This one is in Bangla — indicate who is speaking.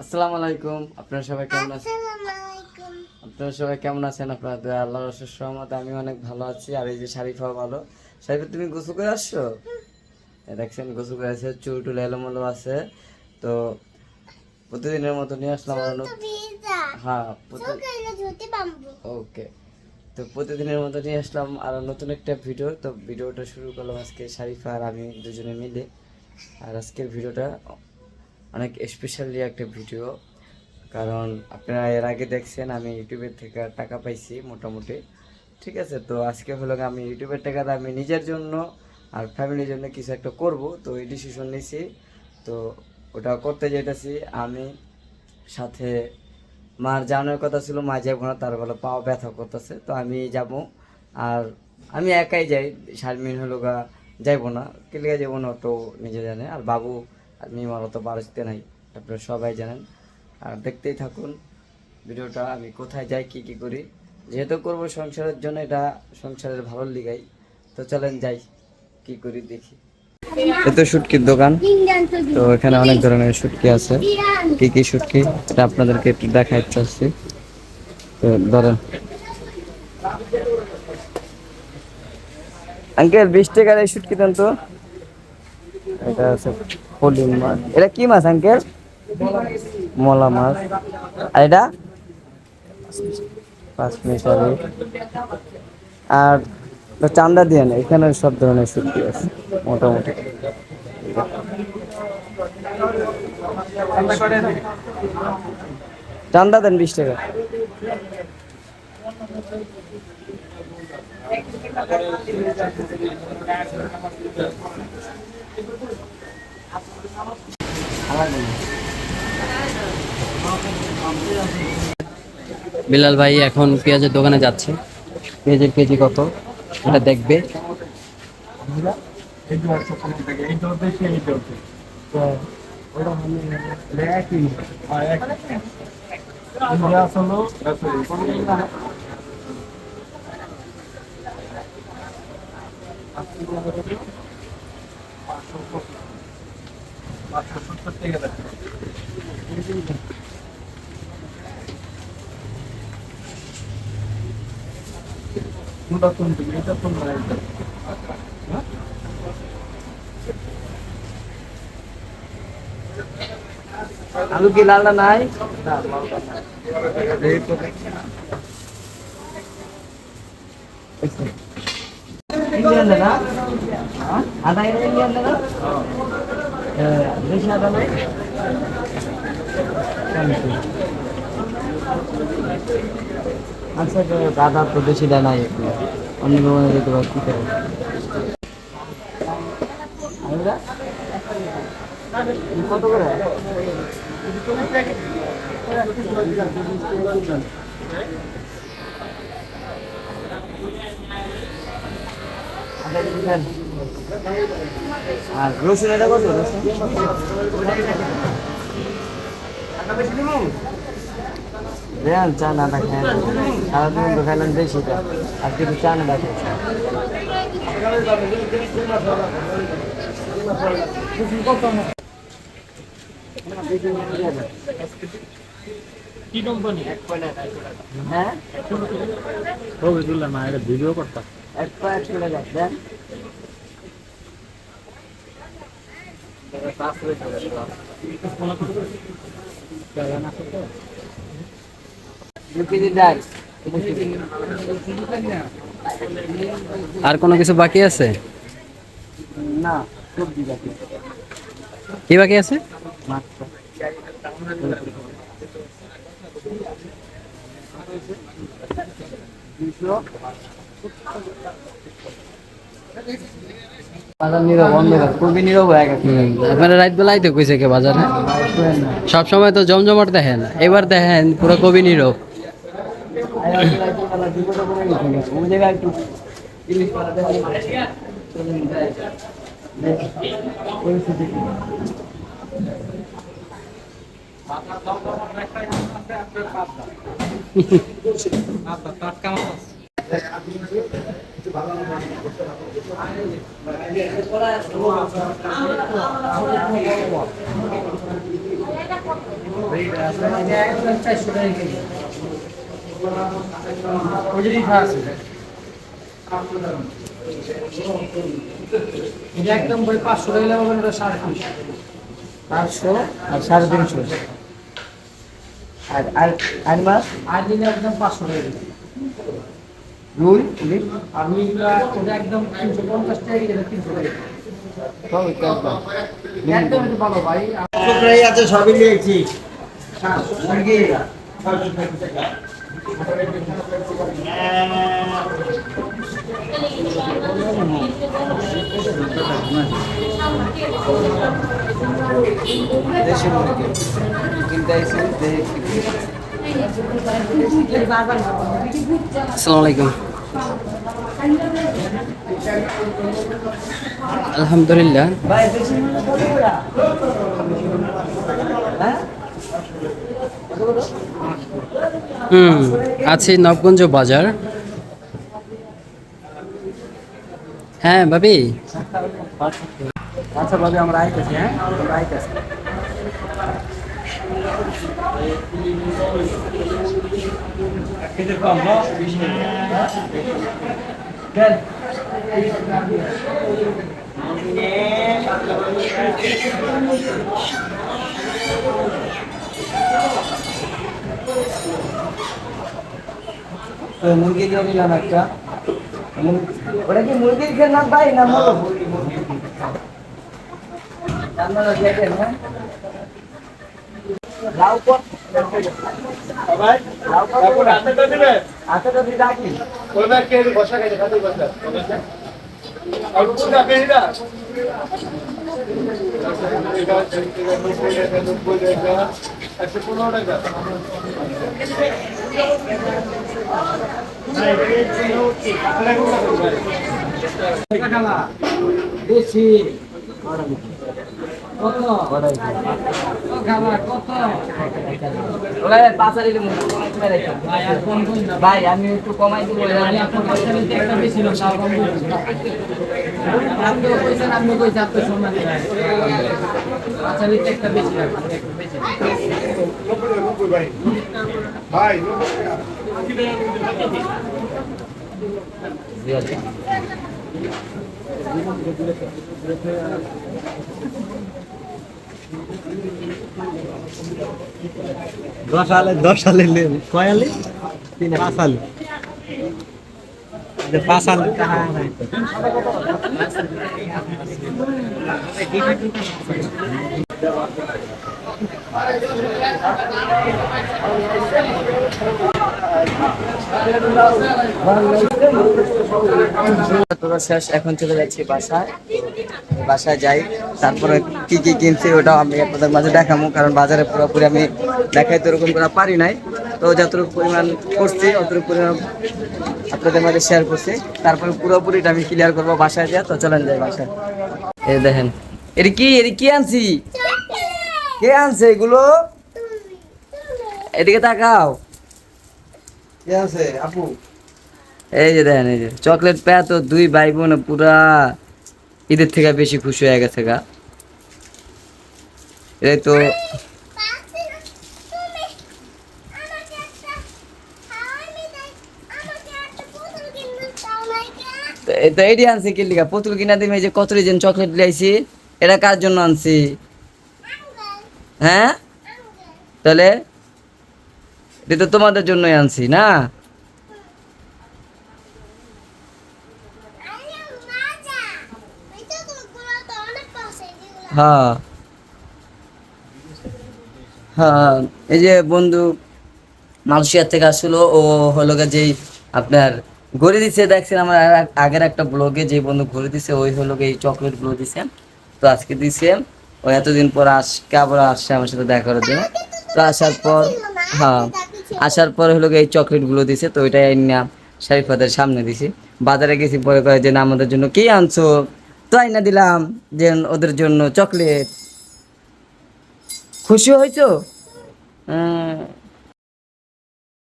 Speaker 1: আসসালামু আলাইকুম। আপনারা সবাই কেমন আছেন? আপনারা সবাই কেমন আছেন আপনারা? দয়া আল্লাহর অশেষ সহমতে আমি অনেক ভালো আছি। আর এই যে শারিফাও ভালো। শারিফা তুমি গোসু করে আসছো? দেখছেন গোসু করে আছে চুল টুল এলোমেলো আছে। তো প্রতিদিনের মতো নিয়ে আসলাম হ্যাঁ ওকে। তো প্রতিদিনের মতো নিয়ে আসলাম আর নতুন একটা ভিডিও। তো ভিডিওটা শুরু করলাম আজকে শারিফা আর আমি দুজনে মিলে। আর আজকের ভিডিওটা অনেক স্পেশালি একটা ভিডিও। কারণ আপনারা এর আগে দেখছেন, আমি ইউটিউবের থেকে টাকা পাইছি মোটামুটি। ঠিক আছে, তো আজকে হলো আমি ইউটিউবের টাকাটা আমি নিজের জন্য আর ফ্যামিলির জন্য কিছু একটা করব। তো এই ডিসিশন নিয়েছি তো ওটা করতে যেতেছি আমি সাথে মার জানার কথা ছিল, মা যাব না, তার বলে পাও ব্যথা করতেছে। তো আমি যাব। আর আমি একাই যাই। শারমিন হলো গা যাইবো না, কেলিয়া যাব না তো নিজে জানে। আর বাবু আর মিমার তো বাড়িতে নাই, আপনারা সবাই জানেন। আর দেখতেই থাকুন ভিডিওটা, আমি কোথায় যাই, কি কি করি। যেহেতু করব সংসারের জন্য, এটা সংসারের ভালো লিগাই। তো চলেন যাই, কি করি দেখি। এতো শুটকির দোকান,
Speaker 2: তো
Speaker 1: এখানে অনেক ধরনের শুটকি আছে। কি কি শুটকি? এটা আপনাদেরকে একটু দেখাই চাচ্ছি তো ধরেন। আঙ্কেল বিশ টাকার এই শুটকি দেন তো। এটা আছে পলি মাছ। এটা কি মাছ, আঙ্কেল? মলা মাছ। আর এটা? পাঁচ মিশালি আর চান্দা দিয়ে না এখানে সব ধরনের শুটকি আছে, মোটামুটি। চান্দা দেন বিশ টাকা। বিলাল ভাই এখন পেঁয়াজের দোকানে যাচ্ছে। পেঁয়াজের কেজি কত? এটা দেখবে। আলু কি লালটা নাই? ইন্ডিয়ান না আদা ইন্ডিয়ান না বেশি আদা নাই আচ্ছা দাদা তো বেশি দেয় নাই একটু অন্য দোকানে যেতে পারি কি করে? কত করে আর রসুন এটা কত রসুন দেন চা না দেখেন সারাদিন খাইলেন বেশিটা আর কিছু চা না দেখেন
Speaker 3: কি কোম্পানি
Speaker 1: হ্যাঁ?
Speaker 3: ছবি তুললাম না এটা ভিডিও করতাম
Speaker 1: এক পাঁচ করে দেন দু কেজি ডাল
Speaker 4: আর কোনো কিছু বাকি আছে?
Speaker 1: না সবজি বাকি।
Speaker 4: কি বাকি আছে?
Speaker 1: মাছটা
Speaker 4: আপনারা রাত বেলায় তো কইছে কে বাজারে সব সময় তো জমজমাট দেখেন এবার দেখেন পুরো কবি নীরব
Speaker 1: পরিস্থিতি?
Speaker 3: একদম বই পাঁচশো টাকা সাড়ে তিনশো
Speaker 1: পাঁচশো আর সাড়ে তিনশো। আর আর আর মাছ
Speaker 3: আর দিলে একদম পাঁচশো টাকা
Speaker 1: রুই
Speaker 3: আর ওটা একদম তিনশো পঞ্চাশ টাকা এটা তিনশো টাকা একদম। ভালো ভাই।
Speaker 1: আছে সবই নিয়েছি দেশি
Speaker 4: আসসালামু আলাইকুম। আলহামদুলিল্লাহ। হুম আছি নবগঞ্জ বাজার। হ্যাঁ ভাবি।
Speaker 1: আচ্ছা ভাবি আমরা আইতেছি হ্যাঁ? আমরা আইতেছি। মুরগি দিয়ে দিলাম একটা? ওটা কি মুরগির খেয়ে না ভাই না মোরগ আপনারা দেখেন হ্যাঁ লাউ কর লাউ কর আচ্ছা তো দিদা কি?
Speaker 3: বেশি কত খাবার কত
Speaker 1: ওরা পাঁচা দিলে ভাই আমি একটু কমাই দিব
Speaker 3: আমি আপনার পয়সা নিতে একটা বেশি লোক তাও কম বলছি
Speaker 5: দশ আলে দশ আলে নেন কয় আলে? পাঁচ আলে। পাঁচ আলে টাকা তো।
Speaker 1: তোরা শেষ এখন চলে যাচ্ছি বাসায়। বাসায় যাই তারপরে কি কি কিনছি ওটাও আমি আপনাদের মাঝে দেখাবো কারণ বাজারে পুরোপুরি আমি দেখাইতে ওরকম করা পারি নাই। তো যতটুকু পরিমাণ করছি অতটুকু পরিমাণ আপনাদের মাঝে শেয়ার করছি। তারপরে পুরোপুরিটা আমি ক্লিয়ার করব বাসায় যা তো চলেন যাই বাসায়। এই দেখেন এর কি এর কি আনছি? কে আনছে এগুলো? এদিকে তাকাও।
Speaker 5: কে আছে আপু।
Speaker 1: এই যে দেখেন, এই যে চকলেট পেয়ে তো দুই ভাই বোন পুরা ঈদের থেকে বেশি খুশি হয়ে গেছে গা। এই তো তো আনছি কি লিগা? পুতুল কিনা দিমে যে কত রিজন চকলেট লাইছি এটা কার জন্য আনছি? হ্যাঁ? তাহলে, এটা তো তোমাদের জন্যই আনছি না? হ্যাঁ। হ্যাঁ এই যে বন্ধু মালয়েশিয়া থেকে আসলো, ও হলো যেই আপনার ঘুরে দিছে, দেখছেন আমার আগের একটা ব্লগে যে বন্ধু ঘুরে দিছে, ওই হলো এই চকলেটগুলো দিছে। তো আজকে দিছে, ও এতদিন পর আজকে আবার আসছে আমার সাথে দেখা করার জন্য। তো আসার পর হ্যাঁ আসার পর হলো এই চকলেটগুলো দিছে, তো ওইটাই আইনা শারিফাদের সামনে দিছি। বাজারে গেছি, পরে করে যে, না, আমাদের জন্য কি আনছো? তো আইনা দিলাম যে ওদের জন্য চকলেট। খুশি হয়েছো? হ্যাঁ।